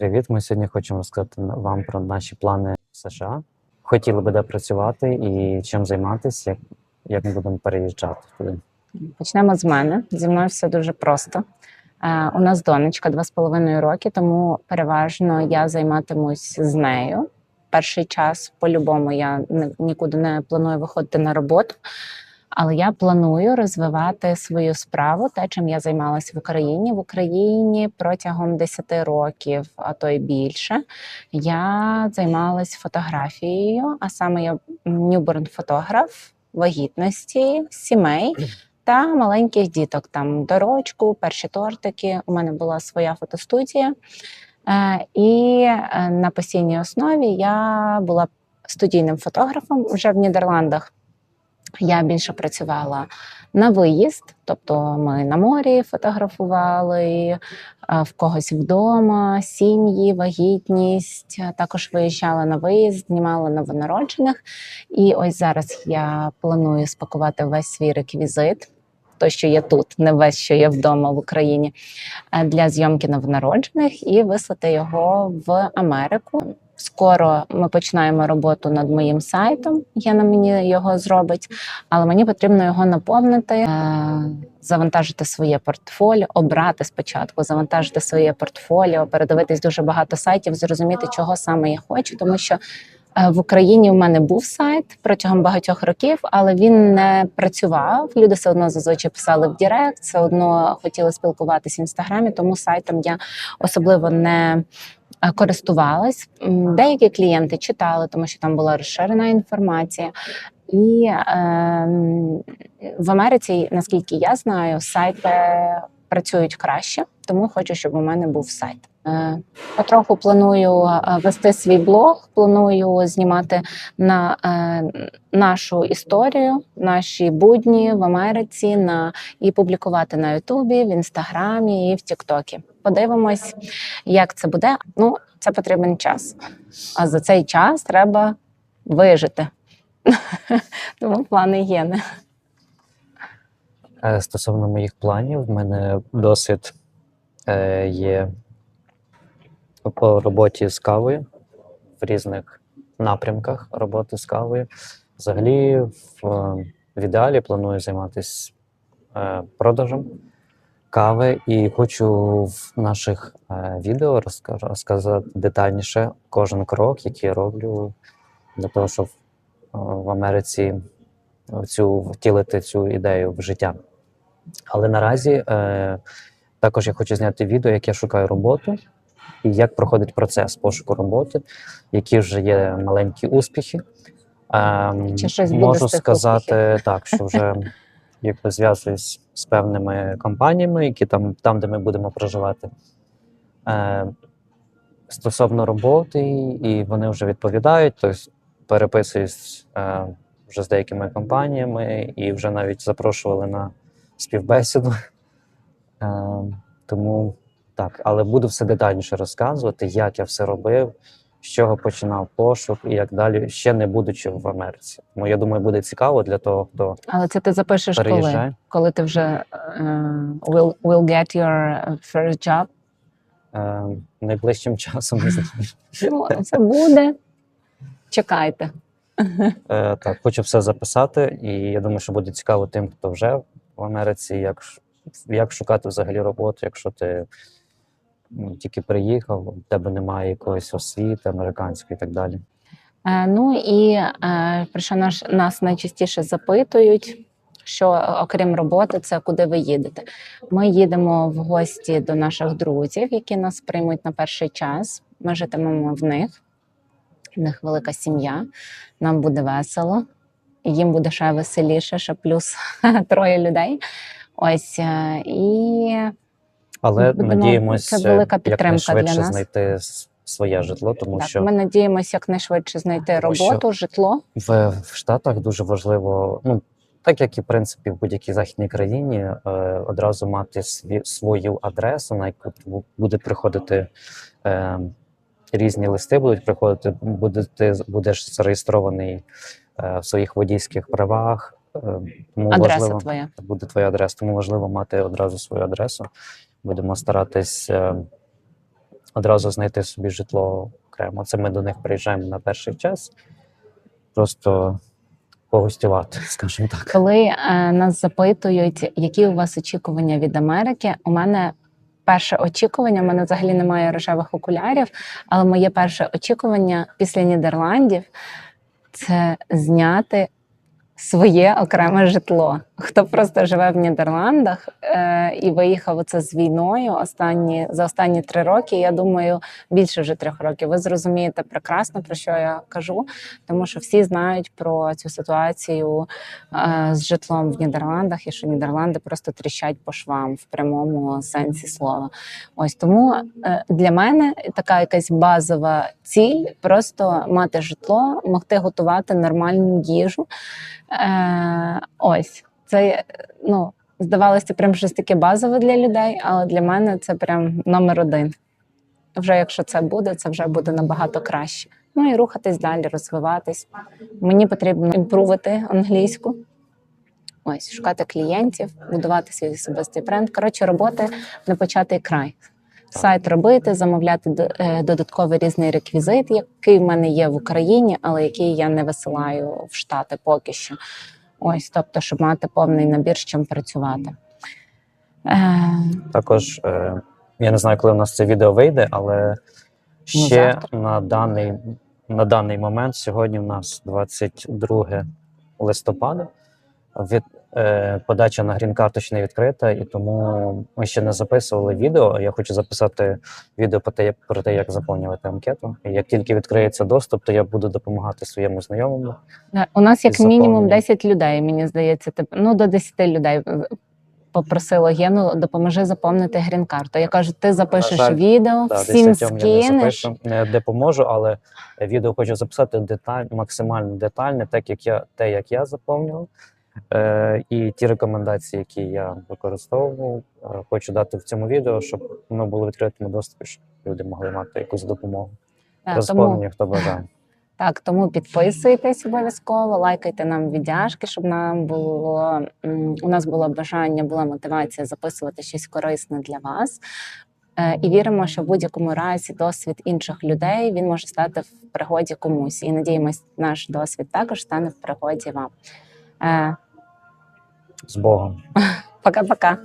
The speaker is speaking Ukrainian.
Привіт! Ми сьогодні хочемо розказати вам про наші плани в США. Хотіли би де працювати і чим займатися, як, як ми будемо переїжджати туди. Почнемо з мене. Зі мною все дуже просто. Е, у нас донечка два з половиною роки, тому переважно я займатимусь з нею. Перший час, по-любому, я ні- нікуди не планую виходити на роботу. Але я планую розвивати свою справу, те, чим я займалася в Україні. В Україні протягом 10 років, а то й більше, я займалась фотографією, а саме я нюборн фотограф вагітності, сімей та маленьких діток. Там дорочку, перші тортики. У мене була своя фотостудія. Е, І е, на постійній основі я була студійним фотографом вже в Нідерландах. Я більше працювала на виїзд, тобто ми на морі фотографували, е, в когось вдома, сім'ї, вагітність. Е, Також виїжджала на виїзд, знімала новонароджених. І ось зараз я планую спакувати весь свій реквізит. То, що є тут, не весь, що є вдома в Україні, е, для зйомки новонароджених і вислати його в Америку. Скоро ми починаємо роботу над моїм сайтом. Яна мені його зробить, але мені потрібно його наповнити, е, завантажити своє портфоліо, обрати спочатку, завантажити своє портфоліо, передивитись дуже багато сайтів, зрозуміти, чого саме я хочу, тому що. е, В Україні у мене був сайт протягом багатьох років, але він не працював. Люди все одно зазвичай писали в Директ, все одно хотіли спілкуватися в інстаграмі, тому сайтом я особливо не користувалась. Деякі клієнти читали, тому що там була розширена інформація. І е, в Америці, наскільки я знаю, сайти працюють краще, тому хочу, щоб у мене був сайт. Е, Потроху планую е, вести свій блог, планую знімати на е, нашу історію, наші будні в Америці, на і публікувати на Ютубі, в інстаграмі і в Тіктокі. Подивимось, як це буде. Ну, це потрібен час. А за цей час треба вижити. Тому плани є. Е, Стосовно моїх планів, в мене досвід е, є по роботі з кавою в різних напрямках роботи з кавою. Взагалі, в, в ідеалі планую займатися е, продажем кави і хочу в наших е, відео розка- розказати детальніше кожен крок, який я роблю для того, щоб е, в Америці цю втілити цю ідею в життя. Але наразі е, також я хочу зняти відео, як я шукаю роботу і як проходить процес пошуку роботи, які вже є маленькі успіхи. Ем, Чи щось можу сказати так, що вже якби зв'язуюсь з певними компаніями, які там, там де ми будемо проживати. Е, стосовно роботи, і вони вже відповідають, тобто переписуюсь е, вже з деякими компаніями і вже навіть запрошували на співбесіду. Е, тому так, але буду все детальніше розказувати, як я все робив, з чого починав пошук і як далі, ще не будучи в Америці. Тому я думаю, буде цікаво для того, хто Але це ти запишеш коли? переїжджає. Коли ти вже е, will, will get your first job? Е, найближчим часом не знаю. Ну, це буде. Чекайте. Е, так, хочу все записати, і я думаю, що буде цікаво тим, хто вже в Америці, як, як шукати взагалі роботу, якщо ти ну, тільки приїхав, у тебе немає якоїсь освіти американської і так далі. Е, ну і е, про що наш, нас найчастіше запитують, що е, окрім роботи, це куди ви їдете. Ми їдемо в гості до наших друзів, які нас приймуть на перший час. Ми житимемо в них. В них велика сім'я, нам буде весело, їм буде ще веселіше, ще плюс троє людей. Ось і Але Будемо- надіємося це велика підтримка для нас. знайти своє житло, тому так, що ми надіємося якнайшвидше знайти роботу, житло. в, в Штатах дуже важливо, ну так як і в принципі в будь-якій західній країні, е, одразу мати сві, свою адресу, на яку буде приходити е, різні листи, будуть приходити, буде, ти будеш зареєстрований е, в своїх водійських правах. Е, тому Адреса важливо, твоя. буде твоя адреса, тому важливо мати одразу свою адресу. Будемо старатись е, одразу знайти собі житло окремо. Це ми до них приїжджаємо на перший час. Просто погостювати, скажімо так. Коли е, нас запитують, які у вас очікування від Америки, у мене перше очікування, у мене взагалі немає рожевих окулярів, але моє перше очікування після Нідерландів це зняти своє окреме житло. Хто просто живе в Нідерландах е, і виїхав оце з війною останні за останні три роки. Я думаю, більше вже трьох років. Ви зрозумієте прекрасно про що я кажу, тому що всі знають про цю ситуацію е, з житлом в Нідерландах, і що Нідерланди просто тріщать по швам в прямому сенсі слова. Ось тому е, для мене така якась базова ціль просто мати житло, могти готувати нормальну їжу. Е, ось це е, ну. Здавалося, прям щось таке базове для людей, але для мене це прям номер один. Вже якщо це буде, це вже буде набагато краще. Ну і рухатись далі, розвиватись. Мені потрібно імпрувати англійську. Ось, шукати клієнтів, будувати свій особистий бренд. Коротше, роботи не початий край. Сайт робити, замовляти е, додатковий різний реквізит, який в мене є в Україні, але який я не висилаю в Штати поки що. Ось, тобто, щоб мати повний набір, з чим працювати. Е, Також е, я не знаю, коли у нас це відео вийде, але ще завтра. на даний, на даний момент, сьогодні у нас 22 листопада. Від, е, подача на грін-карту ще не відкрита, і тому ми ще не записували відео. Я хочу записати відео про те, про те, як заповнювати анкету. І як тільки відкриється доступ, то я буду допомагати своєму знайомому. Да, У нас як мінімум заповненням. 10 людей, мені здається, тип- ну до 10 людей попросило Гену, допоможи заповнити грін-карту. Я кажу, ти запишеш жаль, відео, Да, всім я скинеш. не допоможу, але відео хочу записати деталь, максимально детальне, так як я те, як я заповнював. Е, і ті рекомендації, які я використовував, е, хочу дати в цьому відео, щоб воно було в відкритому доступі, щоб люди могли мати якусь допомогу. При хто бажає. так, тому підписуйтесь обов'язково, лайкайте нам віддяшки, щоб нам було у нас було бажання, була мотивація записувати щось корисне для вас. Е, І віримо, що в будь-якому разі досвід інших людей він може стати в пригоді комусь. І надіємось, наш досвід також стане в пригоді вам. Е, З Богом. Пока-пока.